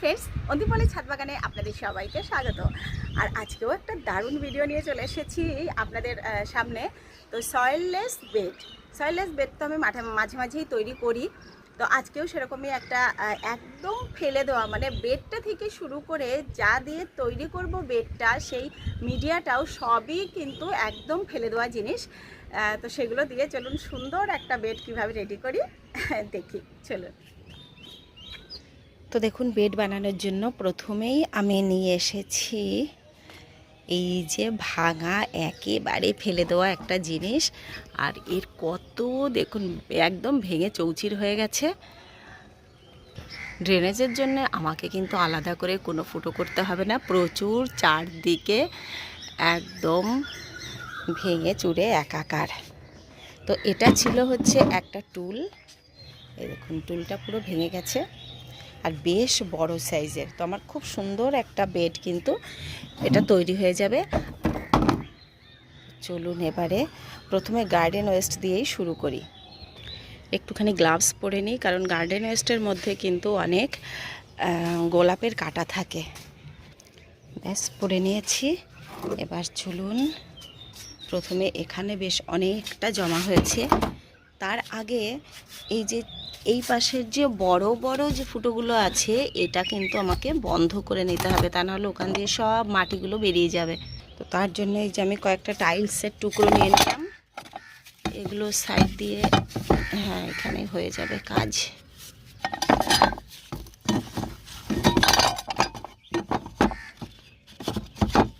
Friends অন্দিপলি ছাদ বাগানে আপনাদের সবাইকে স্বাগত। আর আজকেও একটা দারুণ ভিডিও নিয়ে চলে এসেছি আপনাদের সামনে। তো সয়েললেস বেড সয়েললেস বেড তো আমি মাঠে, মাঝে মাঝেই তৈরি করি। তো আজকেও সেরকমই একটা একদম ফেলে দেওয়া মানে বেডটা থেকে শুরু করে যা দিয়ে তৈরি করব বেডটা সেই মিডিয়াটাও সবই কিন্তু একদম ফেলে দেওয়া জিনিস। তো সেগুলো দিয়ে চলুন সুন্দর একটা বেড কীভাবে রেডি করি, দেখি, চলুন। তো দেখুন বেড বানানোর জন্য প্রথমেই আমি নিয়ে এসেছি এই যে ভাঙা, একেবারে ফেলে দেওয়া একটা জিনিস। আর এর কত, দেখুন, একদম ভেঙে চৌচির হয়ে গেছে। ড্রেনেজের জন্য আমাকে কিন্তু আলাদা করে কোনো ফুটো করতে হবে না। প্রচুর চারদিকে একদম ভেঙে চুরে একাকার। তো এটা ছিল হচ্ছে একটা টুল। এই দেখুন, টুলটা পুরো ভেঙে গেছে। আর বেশ বড় সাইজের। তো আমার খুব সুন্দর একটা বেড কিন্তু এটা তৈরি হয়ে যাবে। চলুন এবারে প্রথমে গার্ডেন ওয়েস্ট দিয়েই শুরু করি। একটুখানি গ্লাভস পরে নিই, কারণ গার্ডেন ওয়েস্টের মধ্যে কিন্তু অনেক গোলাপের কাটা থাকে। ব্যাস, পরে নিয়েছি। এবার চলুন, প্রথমে এখানে বেশ অনেকটা জমা হয়েছে। তার আগে এই যে এই পাশের যে বড় বড় যে ফুটোগুলো আছে, এটা কিন্তু আমাকে বন্ধ করে নিতে হবে। তা নাহলে ওখান দিয়ে সব মাটিগুলো বেরিয়ে যাবে। তো তার জন্য এই যে আমি কয়েকটা টাইলসের টুকরো নিয়ে নিলাম। এগুলো সাইড দিয়ে হ্যাঁ এখানে হয়ে যাবে কাজ।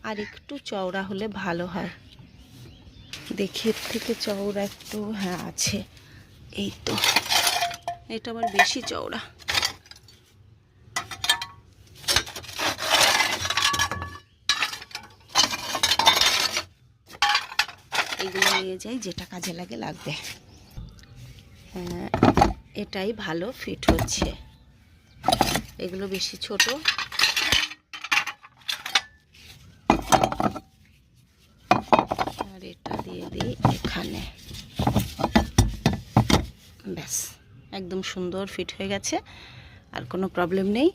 আর একটু চওড়া হলে ভালো হয়। দেখি থেকে চওড়া একটু হ্যাঁ আছে। এই তো। এটা আবার বেশি চওড়া। এগুলো নিয়ে যাই, যেটা কাজে লাগে লাগবে। হ্যাঁ এটাই ভালো ফিট হচ্ছে। এগুলো বেশি ছোট আর এটা দিয়ে দিই এখানে ব্যাস একদম সুন্দর ফিট হয়ে গেছে, আর কোনো প্রবলেম নেই।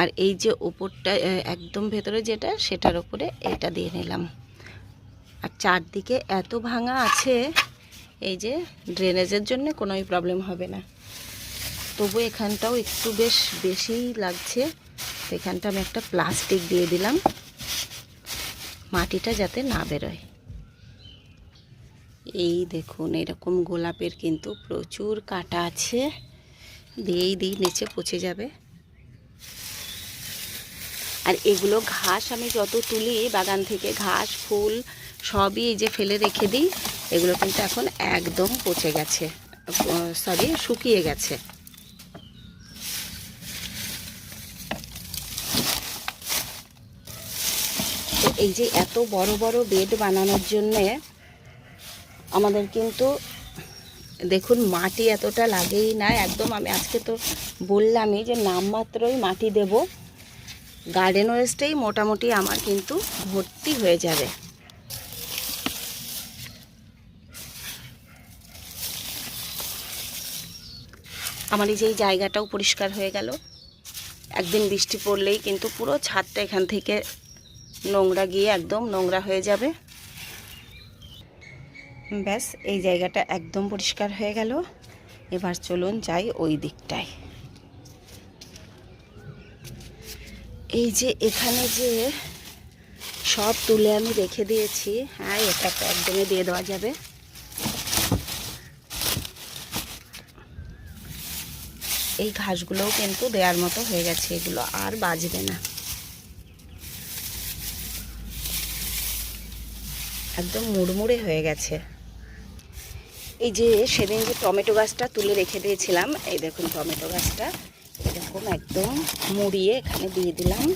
আর এই যে ওপরটা একদম ভেতরে যেটা, সেটার ওপরে এটা দিয়ে নিলাম। আর চারদিকে এত ভাঙা আছে, এই যে ড্রেনেজের জন্য কোনোই প্রবলেম হবে না। তবু এখানটাও একটু বেশ বেশিই লাগছে। এখানটা আমি একটা প্লাস্টিক দিয়ে দিলাম। মাটিটা যাতে না বেরোয়। এই দেখুন, এরকম গোলাপের কিন্তু প্রচুর কাটা আছে। দিয়েই দিই, নিচে পচে যাবে। আর এগুলো ঘাস আমি যত তুলি, বাগান থেকে ঘাস, ফুল, সবই এই যে ফেলে রেখে দিই, এগুলো কিন্তু এখন একদম পচে গেছে, সরি, শুকিয়ে গেছে। এই যে এত বড় বড় বেড বানানোর জন্যে আমাদের কিন্তু দেখুন, মাটি এতটা লাগেই না। একদম আমি আজকে তো বললামই যে নামমাত্রই মাটি দেব। গার্ডেন ওয়েস্টেই মোটামুটি আমার কিন্তু ভর্তি হয়ে যাবে। আমার এই যে জায়গাটাও পরিষ্কার হয়ে গেল। একদিন বৃষ্টি পড়লেই কিন্তু পুরো ছাদটা এখান থেকে নোংরা গিয়ে একদম নোংরা হয়ে যাবে। ব্যাস, এই জায়গাটা একদম পরিষ্কার হয়ে গেল। এবার চলুন যাই ওই দিকটায়। এই যে এখানে যে সব তুলে আমি রেখে দিয়েছি হ্যাঁ এটা একদমই দিয়ে দেওয়া যাবে। এই ঘাসগুলোও কিন্তু দেওয়ার মতো হয়ে গেছে, এগুলো আর বাজবে না। একদম মুড়মুড়ে হয়ে গেছে। এই যে সেদিন যে টমেটো গাছটা তুলে রেখে দিয়েছিলাম, এই দেখুন টমেটো গাছটা এরকম একদম মুড়িয়ে এখানে দিয়ে দিলাম।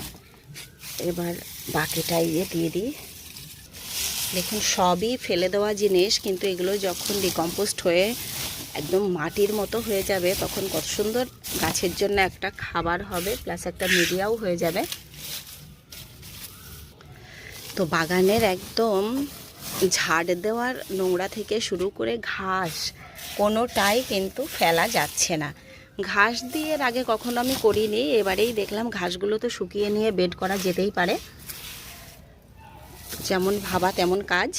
এবার বাকিটা ইয়ে দিয়ে দিই। দেখুন, সবই ফেলে দেওয়া জিনিস, কিন্তু এগুলো যখন ডিকম্পোস্ট হয়ে একদম মাটির মতো হয়ে যাবে, তখন কত সুন্দর গাছের জন্য একটা খাবার হবে প্লাস একটা মিডিয়াও হয়ে যাবে। তো বাগানের একদম ঝাড় দেওয়ার নোংরা থেকে শুরু করে ঘাস, কোনোটাই কিন্তু ফেলা যাচ্ছে না। ঘাস দিয়ে আগে কখনো আমি করিনি, এবারেই দেখলাম ঘাসগুলো তো শুকিয়ে নিয়ে বেড করা যেতেই পারে। যেমন ভাবা, তেমন কাজ।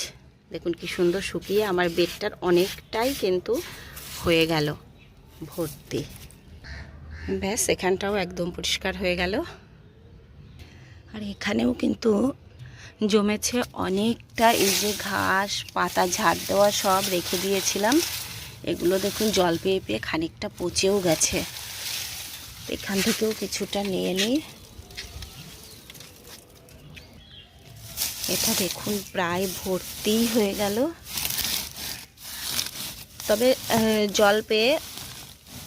দেখুন কি সুন্দর শুকিয়ে আমার বেডটার অনেকটাই কিন্তু হয়ে গেল ভর্তি। ব্যাস, এখানটাও একদম পরিষ্কার হয়ে গেল। আর এখানেও কিন্তু জমেছে অনেকটা, এই যে ঘাস, পাতা, ঝাড় দেওয়া সব রেখে দিয়েছিলাম। এগুলো দেখুন জল পেয়ে পেয়ে খানিকটা পচেও গেছে। এখান থেকেও কিছুটা নিয়ে নিই। এটা দেখুন প্রায় ভর্তি হয়ে গেল। তবে জল পেয়ে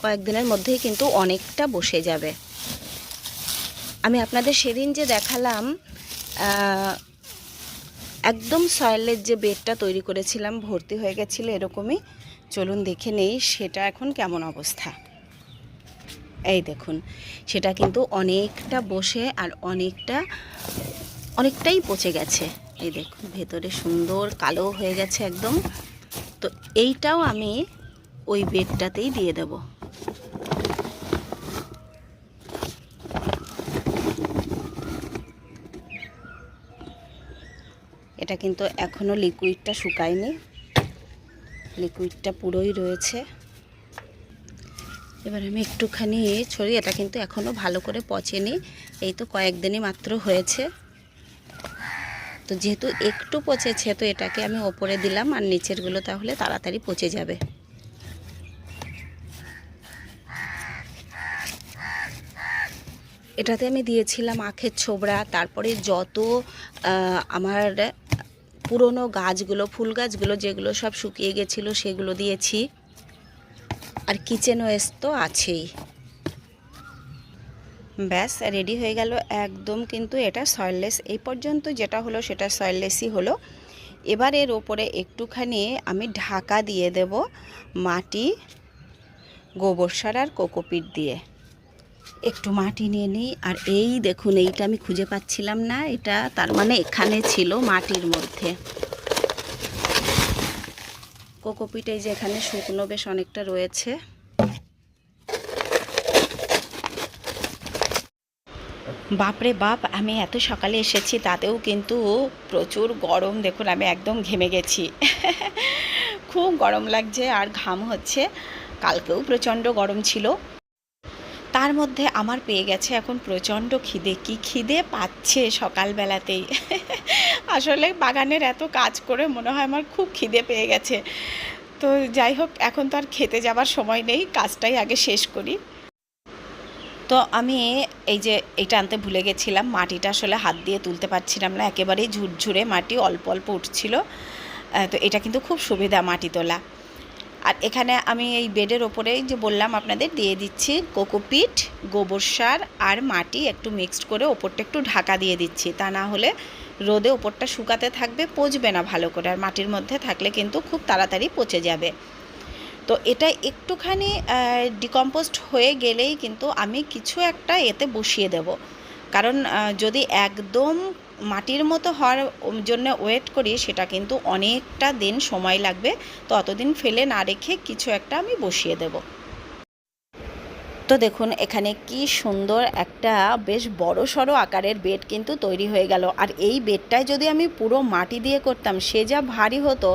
কয়েকদিনের মধ্যেই কিন্তু অনেকটা বসে যাবে। আমি আপনাদের সেদিন যে দেখালাম একদম সয়েলের যে বেডটা তৈরি করেছিলাম, ভর্তি হয়ে গেছিল এরকমই। চলুন দেখে নেই সেটা এখন কেমন অবস্থা। এই দেখুন, সেটা কিন্তু অনেকটা বসে আর অনেকটা, অনেকটাই পচে গেছে। এই দেখুন, ভেতরে সুন্দর কালো হয়ে গেছে একদম। তো এইটাও আমি ওই বেডটাতেই দিয়ে দেব। এটা কিন্তু এখনও লিকুইডটা শুকায়নি। লিকুইডটা পুরোই রয়েছে। এবার আমি একটুখানি ছড়ি, এটা কিন্তু এখনও ভালো করে পচেনি। এই তো কয়েকদিনই মাত্র হয়েছে। তো যেহেতু একটু পচেছে, তো এটাকে আমি ওপরে দিলাম আর নিচেরগুলো তাহলে তাড়াতাড়ি পচে যাবে। এটাতে আমি দিয়েছিলাম আখের ছোবড়া, তারপরে যত আমার পুরনো গাছগুলো, ফুল গাছগুলো যেগুলো সব শুকিয়ে গেছিল, সেগুলো দিয়েছি। আর কিচেন ওয়েস্ট তো আছেই। ব্যাস রেডি হয়ে গেল একদম কিন্তু এটা সয়েললেস এই পর্যন্ত যেটা হলো সেটা সয়েললেসই হলো। এবার এর ওপরে একটুখানি আমি ঢাকা দিয়ে দেব মাটি, গোবর সার আর কোকোপিট দিয়ে। একটু মাটি নিয়ে নিই। আর এই দেখুন, এইটা আমি খুঁজে পাচ্ছিলাম না। এটা তার মানে এখানে ছিল মাটির মধ্যে। কোকোপিট এই যে এখানে শুকনো বেশ অনেকটা রয়েছে। বাপরে বাপ, আমি এত সকালে এসেছি, তাতেও কিন্তু প্রচুর গরম। দেখুন, আমি একদম ঘেমে গেছি। খুব গরম লাগছে আর ঘাম হচ্ছে। কালকেও প্রচণ্ড গরম ছিল। তার মধ্যে আমার পেয়ে গেছে এখন প্রচণ্ড খিদে। কি খিদে পাচ্ছে সকালবেলাতেই। আসলে বাগানের এত কাজ করে মনে হয় আমার খুব খিদে পেয়ে গেছে। তো যাই হোক, এখন তো আর খেতে যাবার সময় নেই, কাজটাই আগে শেষ করি। তো আমি এই যে এটা আনতে ভুলে গেছিলাম, মাটিটা আসলে হাত দিয়ে তুলতে পারছিলাম না, একেবারেই ঝুরঝুরে মাটি অল্প অল্প উঠছিল। তো এটা কিন্তু খুব সুবিধা মাটি তোলা। আর এখানে আমি এই বেডের ওপরেই যে বললাম আপনাদের, দিয়ে দিচ্ছি কোকোপিট গোবর সার আর মাটি একটু মিক্সড করে ওপরটা একটু ঢাকা দিয়ে দিচ্ছি। তা না হলে রোদে ওপরটা শুকাতে থাকবে, পচবে না ভালো করে। আর মাটির মধ্যে থাকলে কিন্তু খুব তাড়াতাড়ি পচে যাবে। তো এটা একটুখানি ডিকম্পোস্ট হয়ে গেলেই কিন্তু আমি কিছু একটা এতে বসিয়ে দেব। কারণ যদি একদম মাটির মতো হওয়ার জন্য ওয়েট করি, সেটা কিন্তু অনেকটা দিন সময় লাগবে। তো অতদিন ফেলে না রেখে কিছু একটা আমি বসিয়ে দেব। তো দেখুন, এখানে কি সুন্দর একটা বেশ বড় সড়ো আকারের বেড কিন্তু তৈরি হয়ে গেল। আর এই বেডটায় যদি আমি পুরো মাটি দিয়ে করতাম, সে যা ভারী হতো,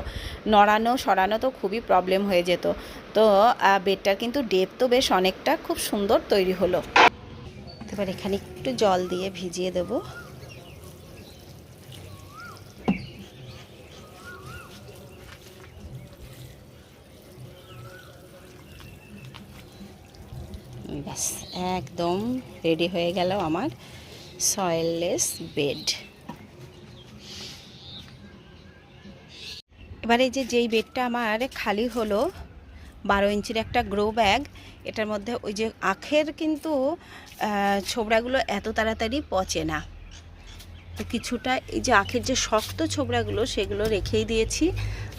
নড়ানো, সরানো তো খুবই প্রবলেম হয়ে যেত। তো বেডটার কিন্তু ডেপ তো বেশ অনেকটা খুব সুন্দর তৈরি হলো। এবার এখানে একটু জল দিয়ে ভিজিয়ে দেবো ব্যাস একদম রেডি হয়ে গেল আমার সয়েললেস বেড। এবারে যে যেই বেডটা আমার খালি হলো, বারো ইঞ্চির একটা গ্রো ব্যাগ, এটার মধ্যে ওই যে আখের কিন্তু ছোবড়াগুলো এত তাড়াতাড়ি পচে না। তো কিছুটা এই যে আখের যে শক্ত ছোবড়াগুলো, সেগুলো রেখেই দিয়েছি।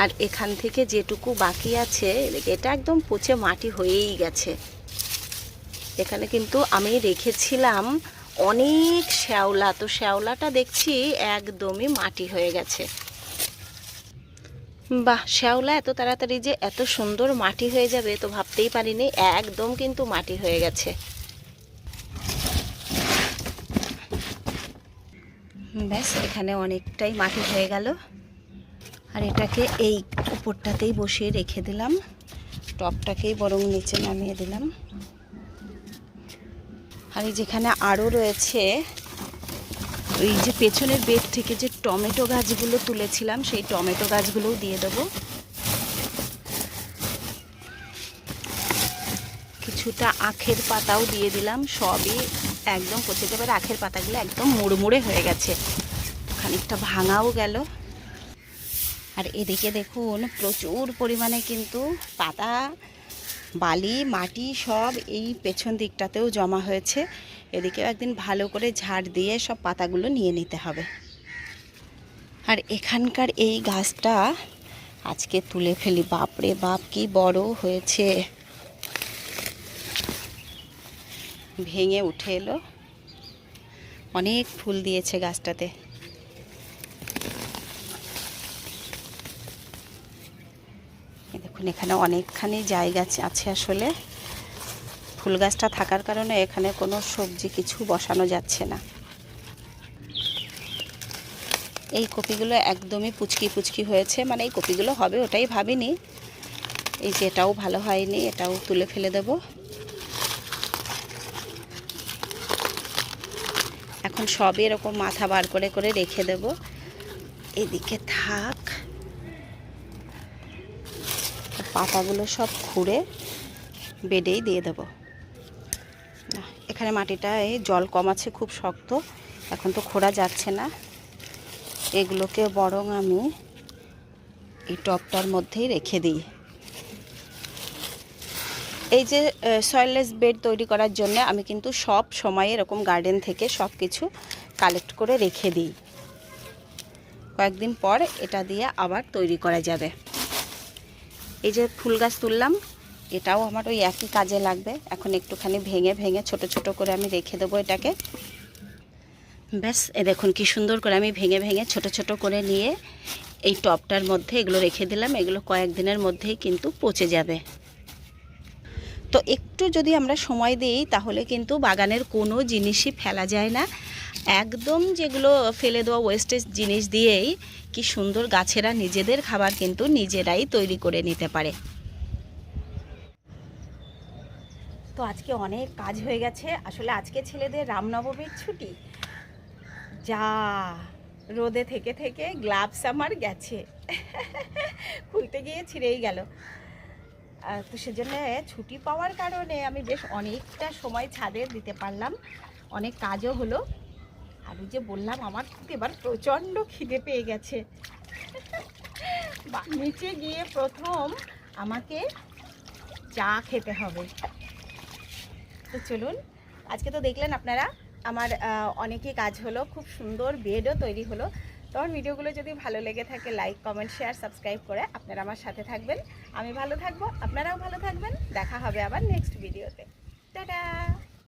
আর এখান থেকে যেটুকু বাকি আছে, এটা একদম পচে মাটি হয়েই গেছে। এখানে কিন্তু আমি রেখেছিলাম অনেক শ্যাওলা। তো শ্যাওলাটা দেখছি একদমই মাটি হয়ে গেছে। বাহ, শ্যাওলা এত তাড়াতাড়ি যে এত সুন্দর মাটি হয়ে যাবে তো ভাবতেই পারিনি, একদম কিন্তু মাটি হয়ে গেছে। ব্যাস, এখানে অনেকটাই মাটি হয়ে গেল। আর এটাকে এই উপরটাতেই বসিয়ে রেখে দিলাম। টপটাকেই বরং নিচে নামিয়ে দিলাম। আর এই যেখানে আরও রয়েছে ওই যে পেছনের বেড থেকে যে টমেটো গাছগুলো তুলেছিলাম, সেই টমেটো গাছগুলোও দিয়ে দেবো। কিছুটা আখের পাতাও দিয়ে দিলাম, সবই একদম পচে যাবে আখের পাতাগুলো একদম মুড়মুড়ে হয়ে গেছে। খানিকটা ভাঙাও গেল। আর এদিকে দেখুন, প্রচুর পরিমাণে কিন্তু পাতা বালি, মাটি সব এই পেছন দিকটাতেও জমা হয়েছে। এদিকেও একদিন ভালো করে ঝাড় দিয়ে সব পাতাগুলো নিয়ে নিতে হবে। আর এখানকার এই গাছটা আজকে তুলে ফেলি। বাপরে বাপ, কি বড় হয়েছে। ভেঙে উঠে এলো। অনেক ফুল দিয়েছে গাছটাতে এই দেখুন এখানে অনেকখানি জায়গা আছে- আসলে। ফুল গাছটা থাকার কারণে এখানে কোনো সবজি কিছু বসানো যাচ্ছে না। এই কপিগুলো একদমই পুচকি পুচকি হয়েছে। মানে এই কপিগুলো হবে ওটাই ভাবিনি। এই যে এটাও ভালো হয়নি, এটাও তুলে ফেলে দেব। এখন সবই এরকম মাথা বার করে করে রেখে দেব। এদিকে থাক। পাতাগুলো সব খুঁড়ে বেডেই দিয়ে দেব। এখানে মাটিটায় জল কম আছে, খুব শক্ত। এখন তো খোঁড়া যাচ্ছে না। এগুলোকে বরং আমি এই টপটার মধ্যেই রেখে দিই। এই যে সয়েললেস বেড তৈরি করার জন্য আমি কিন্তু সব সময় এরকম গার্ডেন থেকে সব কিছু কালেক্ট করে রেখে দিই। কয়েকদিন পর এটা দিয়ে আবার তৈরি করা যাবে। এই যে ফুল গাছ তুললাম, এটাও আমার ওই একই কাজে লাগবে। এখন একটুখানি ভেঙে ভেঙে ছোট ছোট করে আমি রেখে দেবো এটাকে। ব্যাস, এ দেখুন কি সুন্দর করে আমি ভেঙে ভেঙে ছোট ছোট করে নিয়ে এই টপটার মধ্যে এগুলো রেখে দিলাম। এগুলো কয়েকদিনের মধ্যেই কিন্তু পচে যাবে। তো একটু যদি আমরা সময় দিই, তাহলে কিন্তু বাগানের কোনো জিনিসই ফেলা যায় না। একদম যেগুলো ফেলে দেওয়া ওয়েস্টেজ জিনিস দিয়েই কি সুন্দর গাছেরা নিজেদের খাবার কিন্তু নিজেরাই তৈরি করে নিতে পারে। তো আজকে অনেক কাজ হয়ে গেছে। আসলে আজকে ছেলেদের রামনবমীর ছুটি। যা রোদে থেকে থেকে গ্লাভস আমার গেছে। খুলতে গিয়ে ছিঁড়েই গেল। তো সেজন্য ছুটি পাওয়ার কারণে আমি বেশ অনেকটা সময় ছাদে দিতে পারলাম। অনেক কাজও হলো। আর ওই যে বললাম, আমার এবার প্রচণ্ড খিদে পেয়ে গেছে। নিচে গিয়ে প্রথম আমাকে চা খেতে হবে। তো চলুন, আজকে তো দেখলেন আপনারা, আমার অনেকই কাজ হলো, খুব সুন্দর বেডও তৈরি হলো। তো আমার ভিডিওগুলো যদি ভালো লেগে থাকে, লাইক, কমেন্ট, শেয়ার, সাবস্ক্রাইব করে আপনারা আমার সাথে থাকবেন। আমি ভালো থাকব, আপনারাও ভালো থাকবেন। দেখা হবে আবার নেক্সট ভিডিওতে। টাটা!